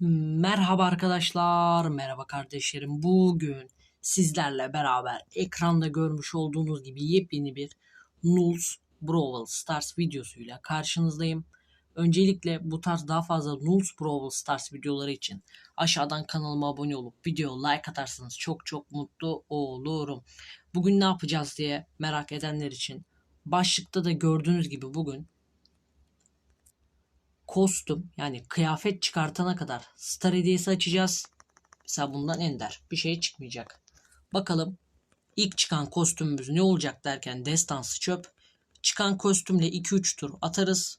Merhaba arkadaşlar, merhaba kardeşlerim. Bugün sizlerle beraber ekranda görmüş olduğunuz gibi yepyeni bir Nulls Brawl Stars videosuyla karşınızdayım. Öncelikle bu tarz daha fazla Nulls Brawl Stars videoları için aşağıdan kanalıma abone olup video like atarsanız çok çok mutlu olurum. Bugün ne yapacağız diye merak edenler için başlıkta da gördüğünüz gibi bugün kostüm yani kıyafet çıkartana kadar star hediyesi açacağız. Mesela bundan ender bir şey çıkmayacak. Bakalım ilk çıkan kostümümüz ne olacak derken destansı çöp. Çıkan kostümle 2-3 tur atarız.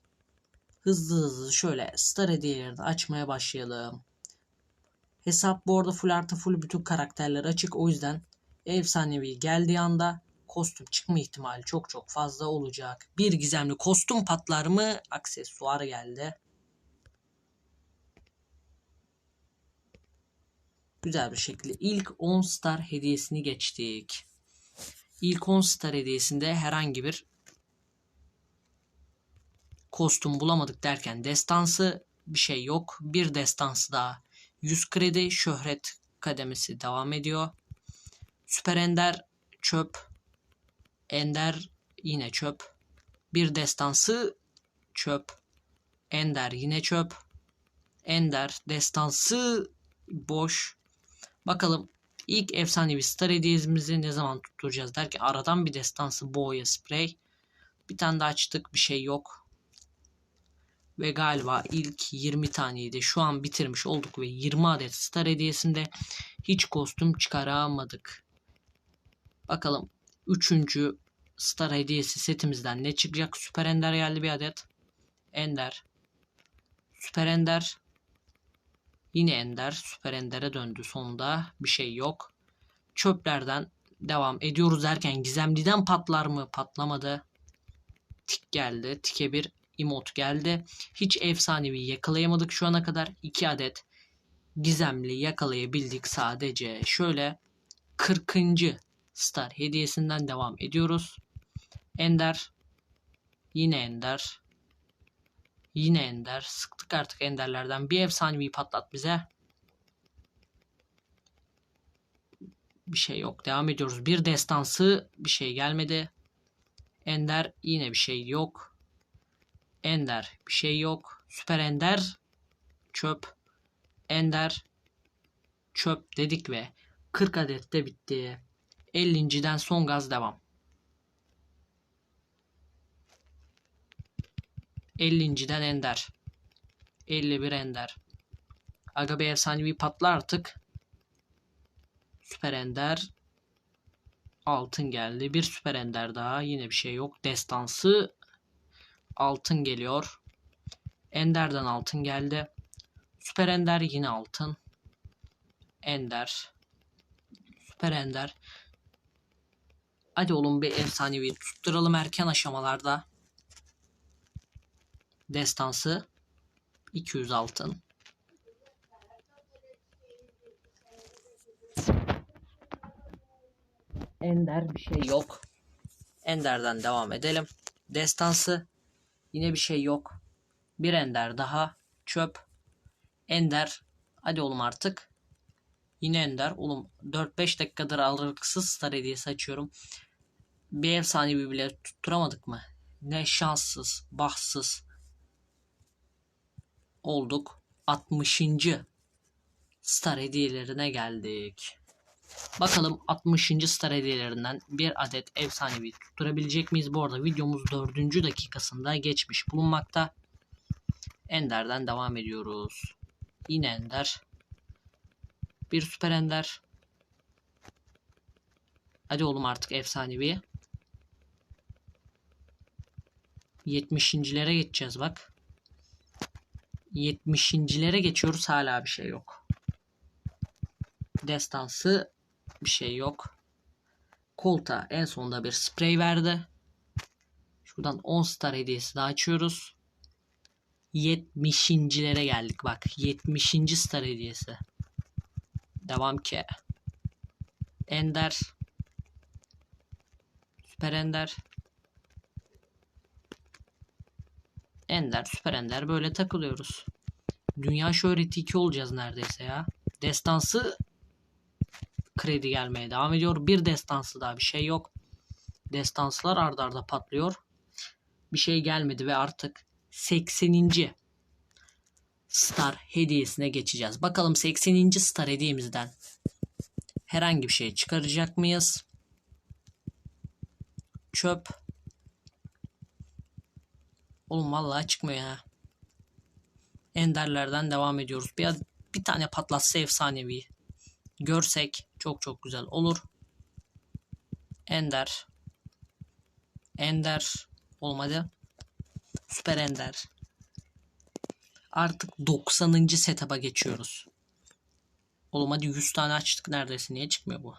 Hızlı hızlı şöyle star hediyelerini açmaya başlayalım. Hesap bu arada full artı full bütün karakterler açık. O yüzden efsanevi geldiği anda kostüm çıkma ihtimali çok çok fazla olacak. Bir gizemli kostüm patlar mı? Aksesuar geldi. Güzel bir şekilde ilk 10 star hediyesini geçtik. İlk 10 star hediyesinde herhangi bir kostüm bulamadık derken destansı bir şey yok. Bir destansı daha 100 kredi şöhret kademesi devam ediyor. Süper Ender çöp. Ender yine çöp. Bir destansı çöp. Ender yine çöp. Ender destansı boş. Bakalım ilk efsanevi star hediyemizi ne zaman tutturacağız derken aradan bir destansı boya sprey. Bir tane daha açtık bir şey yok. Ve galiba ilk 20 taneyi de şu an bitirmiş olduk ve 20 adet star hediyesinde hiç kostüm çıkaramadık. Bakalım 3. star hediyesi setimizden ne çıkacak? Süper Ender geldi bir adet. Ender. Süper Ender. Yine Ender. Süper Ender'e döndü sonunda. Bir şey yok. Çöplerden devam ediyoruz derken Gizemli'den patlar mı? Patlamadı. Tik geldi. Tike bir emot geldi. Hiç efsanevi yakalayamadık şu ana kadar. 2 adet gizemli yakalayabildik sadece. Şöyle 40. star hediyesinden devam ediyoruz. Ender. Yine Ender. Yine Ender. Sıktık artık Enderlerden. Bir efsanevi patlat bize. Bir şey yok. Devam ediyoruz. Bir destansı bir şey gelmedi. Ender yine bir şey yok. Ender bir şey yok. Süper Ender çöp. Ender çöp dedik ve 40 adet de bitti. 50.den son gaz devam. 50.den Ender. 51 Ender. Aga bir efsanevi patla artık. Süper Ender. Altın geldi. Bir Süper Ender daha. Yine bir şey yok. Destansı. Altın geliyor. Ender'den altın geldi. Süper Ender yine altın. Ender. Süper Ender. Hadi oğlum bir efsanevi tutturalım erken aşamalarda. Destansı 200 altın. Ender bir şey yok. Ender'den devam edelim. Destansı yine bir şey yok. Bir Ender daha çöp. Ender hadi oğlum artık. Yine Ender. Oğlum 4-5 dakikadır aralıksız star hediyesi açıyorum. Bir efsanevi bile tutturamadık mı? Ne şanssız, bahtsız olduk. 60. star hediyelerine geldik. Bakalım 60. star hediyelerinden bir adet efsanevi tutturabilecek miyiz? Bu arada videomuz 4. dakikasında geçmiş bulunmakta. Ender'den devam ediyoruz. Yine Ender. Bir süper Ender. Hadi oğlum artık efsanevi. 70.lere geçeceğiz bak. 70'incilere geçiyoruz hala bir şey yok. Destansı bir şey yok. Kolta en sonunda bir sprey verdi. Şuradan 10 star hediyesi daha açıyoruz. 70'incilere geldik bak. 70. star hediyesi. Devam ki. Ender. Süper Ender. Ender, süper ender böyle takılıyoruz. Dünya şöhreti 2 olacağız neredeyse ya. Destansı kredi gelmeye devam ediyor. Bir destansı daha bir şey yok. Destanslar ardarda arda patlıyor. Bir şey gelmedi ve artık 80. star hediyesine geçeceğiz. Bakalım 80. star hediyemizden herhangi bir şey çıkaracak mıyız? Çöp. Oğlum vallahi çıkmıyor ya. Enderlerden devam ediyoruz. Bir, bir tane patlatsa efsanevi. Görsek çok çok güzel olur. Ender. Ender. Olmadı. Süper Ender. Artık 90. setup'a geçiyoruz. Oğlum hadi 100 tane açtık neredeyse. Niye çıkmıyor bu?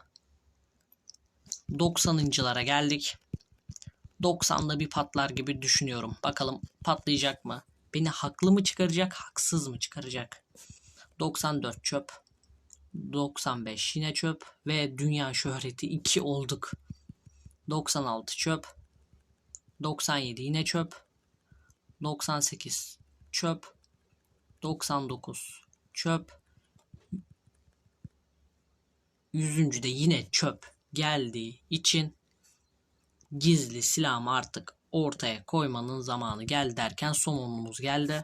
90'lara geldik. 90'da bir patlar gibi düşünüyorum. Bakalım patlayacak mı? Beni haklı mı çıkaracak, haksız mı çıkaracak? 94 çöp. 95 yine çöp ve dünya şöhreti 2 olduk. 96 çöp. 97 yine çöp. 98 çöp. 99 çöp. 100. de yine çöp geldiği için gizli silahımı artık ortaya koymanın zamanı geldi derken son onumuz geldi.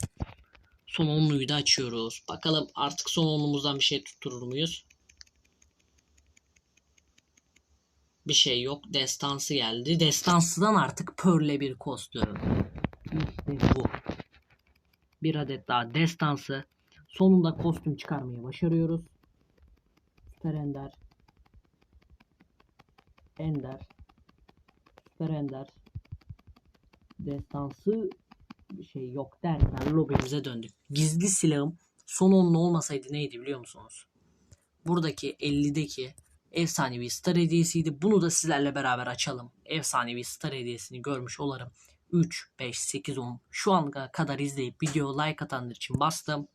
Son onluyu da açıyoruz. Bakalım artık son onumuzdan bir şey tutturur muyuz? Bir şey yok. Destansı geldi. Destansıdan artık Pearl'e bir kostüm. İşte bu. Bir adet daha destansı. Sonunda kostüm çıkarmayı başarıyoruz. Süper Ender. Ender. Süper Ender. Destansı şey yok derken lobimize döndük. Gizli silahım son onlu olmasaydı neydi biliyor musunuz? Buradaki 50'deki efsanevi star hediyesiydi. Bunu da sizlerle beraber açalım. Efsanevi star hediyesini görmüş olarım. 3, 5, 8, 10 şu ana kadar izleyip video like atanlar için bastım.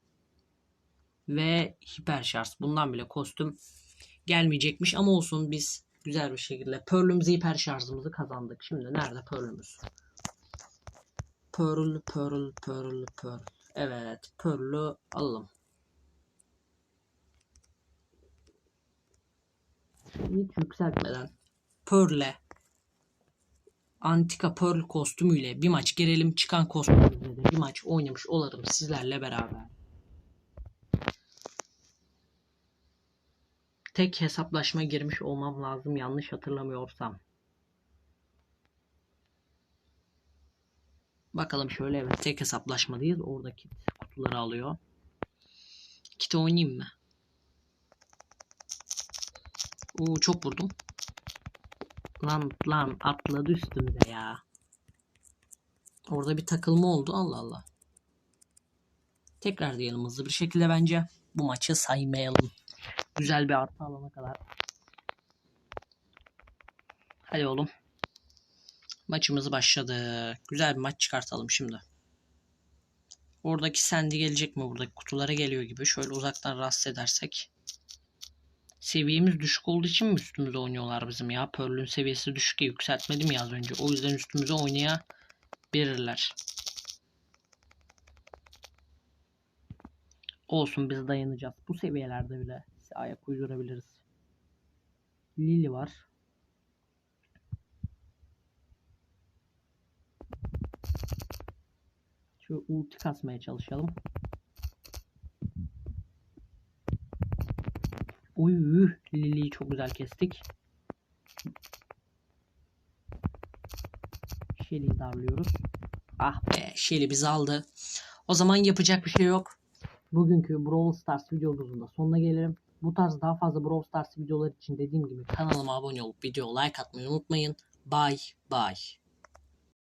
Ve hiper şarj. Bundan bile kostüm gelmeyecekmiş ama olsun biz güzel bir şekilde Pearl'ümüzü hiper şarjımızı kazandık. Şimdi nerede Pearl'ümüz? Pearl, Pearl, Pearl, Pearl. Evet, Pearl'ü alalım. Hiç yükseltmeden Pearl'e Antika Pearl kostümüyle bir maç girelim. Çıkan kostümüyle bir maç oynamış olalım sizlerle beraber. Tek hesaplaşma girmiş olmam lazım yanlış hatırlamıyorsam. Bakalım şöyle evet tek hesaplaşmadayız. Oradaki kutuları alıyor. Kiti oynayayım mı? Oo çok vurdum. Lan lan atladı üstümüze ya. Orada bir takılma oldu Allah Allah. Tekrar diyelim hızlı bir şekilde bence. Bu maçı saymayalım. Güzel bir artı alana kadar. Hadi oğlum. Maçımız başladı. Güzel bir maç çıkartalım şimdi. Oradaki sendi gelecek mi? Buradaki kutulara geliyor gibi. Şöyle uzaktan rahatsız edersek. Seviyemiz düşük olduğu için mi üstümüze oynuyorlar bizim ya? Pearl'ün seviyesi düşük ya yükseltmedim ya az önce. O yüzden üstümüze oynayabilirler. Olsun biz dayanacağız. Bu seviyelerde bile ayak uydurabiliriz. Lily var. Şu ulti kasmaya çalışalım. Uy, Lily'yi çok güzel kestik. Shelly'i darlıyoruz. Ah be, Shelly bizi aldı. O zaman yapacak bir şey yok. Bugünkü Brawl Stars videomuzun da sonuna gelirim. Bu tarz daha fazla Brawl Stars videolar için dediğim gibi kanalıma abone olup video like atmayı unutmayın. Bye bye.